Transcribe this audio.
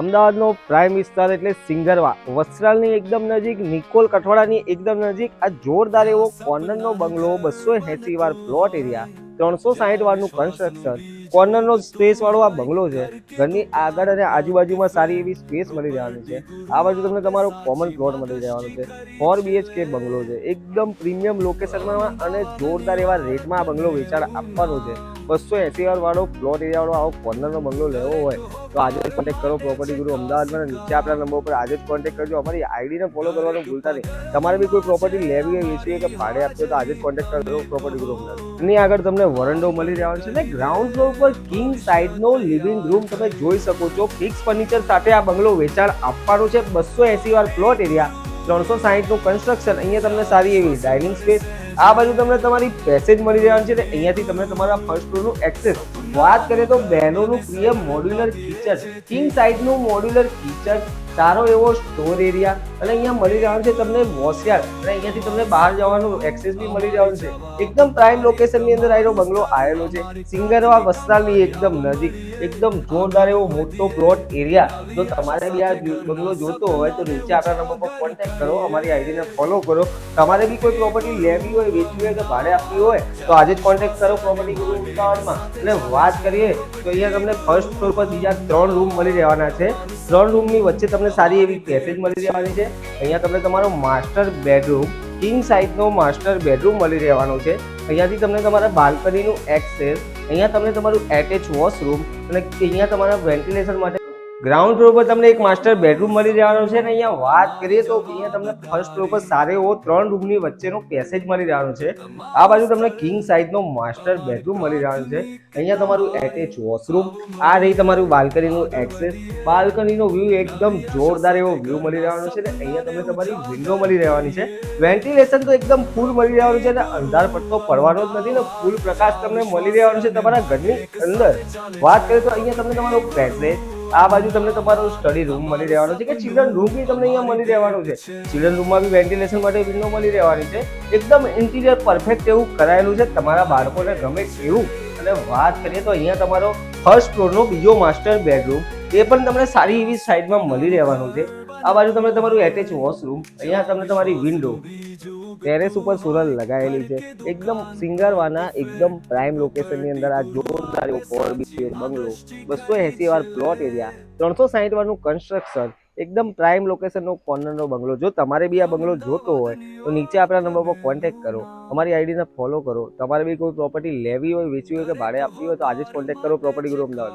અમદાવાદનો prime વિસ્તાર એટલે સિંગરવા. વસ્ત્રાલની એકદમ નજીક, નિકોલ કઠવાડાની એકદમ નજીક, આ જોરદાર એવો કોર્નરનો બંગલો બસો એસી વાર પ્લોટ એરિયા ત્રણસો સાહીઠ વારનું કન્સ્ટ્રક્શન કોર્નરનો સ્પેસ વાળો આ બંગલો છે. ઘરની આગળ અને આજુબાજુમાં સારી એવી સ્પેસ મળી રહેવાની છે. આ બાજુ તમને તમારો કોમન પ્લોટ મળી રહેવાનો છે. ફોર બીએચકે બંગલો છે. એકદમ પ્રીમિયમ લોકેશનમાં અને જોરદાર એવા રેટમાં આ બંગલો વેચાણ આપવાનો છે. બસો એસી વાળો પ્લોટ એરિયા વાળો આવો કોર્નરનો બંગલો લેવો હોય, તો આજે જ કોન્ટેક્ટ કરો પ્રોપર્ટી ગુરુ અમદાવાદમાં નીચે આપણા નંબર પર આજે જ કોન્ટેક્ટ કરજો. અમારી આઈડીને ફોલો કરવાનું ભૂલતા નહીં. તમારે બી કોઈ પ્રોપર્ટી લેવી હોય વેચવી કે ભાડે આપજો તો આજે જ કોન્ટેક્ટ કરજો પ્રોપર્ટી ગુરુ અમદાવાદ. એની આગળ તમને વરંડો મળી રહેવાનો છે. ને ગ્રાઉન્ડ ફ્લોર પર કિંગ સાઇડનો લિવિંગ રૂમ તમે જોઈ શકો છો. ફિક્સ ફર્નિચર સાથે આ બંગલો વેચાણ આપવાનો છે. બસો એસી વાર પ્લોટ એરિયા ત્રણસો સાહીઠનું કન્સ્ટ્રક્શન અહીંયા તમને સારી એવી ડાઇનિંગ સ્પેસ આ બાજુ તમને તમારી પેસેજ મળી રહેવાની છે અને અહીંયાથી તમને તમારા ફર્સ્ટ ફ્લોરનું એક્સેસ વાત કરીએ તો બહેનોનું પ્રિય મોડ્યુલર કિચન કિંગ સાઇઝનું મોડ્યુલર કિચન સારો એવો સ્ટોર એરિયા અને અહીંયા મળી રહેવાનું છે તમને વોશયાર્ડ અને અહીંયાથી તમને બહાર જવાનું એક્સેસ બી મળી રહેવાનું છે. એકદમ પ્રાઇમ લોકેશનની અંદર આવેલો બંગલો આવેલો છે. સિંગરવા વસ્ત્રાલની એકદમ નજીક, એકદમ જોરદાર એવો મોટો પ્લોટ એરિયા જો તમારે બી આ બંગલો જોતો હોય તો નીચે આપણા નંબર પર કોન્ટેક્ટ કરો, અમારી આઈડીને ફોલો કરો. તમારે બી કોઈ પ્રોપર્ટી લેવી હોય, વેચવી હોય કે ભાડે આપવી હોય, તો આજે જ કોન્ટેક્ટ કરો પ્રોપર્ટી ગુરુમાં અને વાત કરીએ તો અહીંયા તમને ફર્સ્ટ ફ્લોર પર બીજા ત્રણ રૂમ મળી રહેવાના છે. ત્રણ રૂમની વચ્ચે તમને સારી એવી પેસેજ મળી રહેવાની છે. અહીંયા તમને તમારો માસ્ટર બેડરૂમ કિંગ સાઇઝનો માસ્ટર બેડરૂમ મળી રહેવાનો છે. અહીંયાથી તમને તમારા બાલ્કનીનું એક્સેસ અહીંયા તમને તમારું એટેચ વોશરૂમ અને અહીંયા તમારા વેન્ટિલેશન માટે ગ્રાઉન્ડ ફ્લોર પર તમને એક માસ્ટર બેડરૂમ મળી જવાનો છે અને અહીંયા વાત કરીએ તો અહીંયા તમને ફર્સ્ટ ફ્લોર પર સારો એવો ત્રણ રૂમની વચ્ચેનો પેસેજ મળી રહેવાનો છે. આ બાજુ તમને કિંગ સાઇઝનો માસ્ટર બેડરૂમ મળી રહેવાનો છે. અહીંયા તમારું એટેચ વોશરૂમ આ રહી તમારું બાલ્કનીનું એક્સેસ બાલ્કનીનો વ્યૂ એકદમ જોરદાર એવો વ્યૂ મળી રહેવાનો છે અને અહીંયા તમને તમારી વિન્ડો મળી રહેવાની છે. વેન્ટિલેશન તો એકદમ ફૂલ મળી રહેવાનું છે અને અંધાર પડતો પડવાનો જ નથી, ને ફૂલ પ્રકાશ તમને મળી રહેવાનો છે તમારા ઘરની અંદર. વાત કરીએ તો અહીંયા તમને તમારો પેસેજ આ બાજુ તમને તમારો સ્ટડી રૂમ મળી રહેવાનો છે કે ચિલ્ડ્રન રૂમ બી તમને અહીંયા મળી રહેવાનો છે. ચિલ્ડ્રન રૂમમાં બી વેન્ટિલેશન માટે વિન્ડો મળી રહેવાની છે. એકદમ ઇન્ટિરિયર પરફેક્ટ એવું કરાયેલું છે. તમારા બાળકોને ગમે એવું અને વાત કરીએ તો અહીંયા તમારો ફર્સ્ટ ફ્લોરનો બીજો માસ્ટર બેડરૂમ એ પણ તમને સારી એવી સાઈડમાં મળી રહેવાનું છે. આ બાજુ તમને તમારું એટેચ વોશરૂમ અહીંયા તમને તમારી વિન્ડો ટેરેસ ઉપર સોલર લગાવેલી છે. એકદમ સિંગરવાના એકદમ પ્રાઇમ લોકેશનની અંદર આ જોરદાર ફોર બીએચકે બંગલો. બસો એસી વાર પ્લોટ એરિયા ત્રણસો સાહીઠ વારનું કન્સ્ટ્રક્શન એકદમ પ્રાઇમ લોકેશનનો કોર્નરનો બંગલો. જો તમારે બી આ બંગલો જોતો હોય, તો નીચે આપણા નંબર પર કોન્ટેક્ટ કરો. અમારી આઈડીને ફોલો કરો. તમારે બી કોઈ પ્રોપર્ટી લેવી હોય, વેચવી હોય કે ભાડે આપવી હોય, તો આજે જ કોન્ટેક્ટ કરો પ્રોપર્ટી ગ્રુપ અમદાવાદ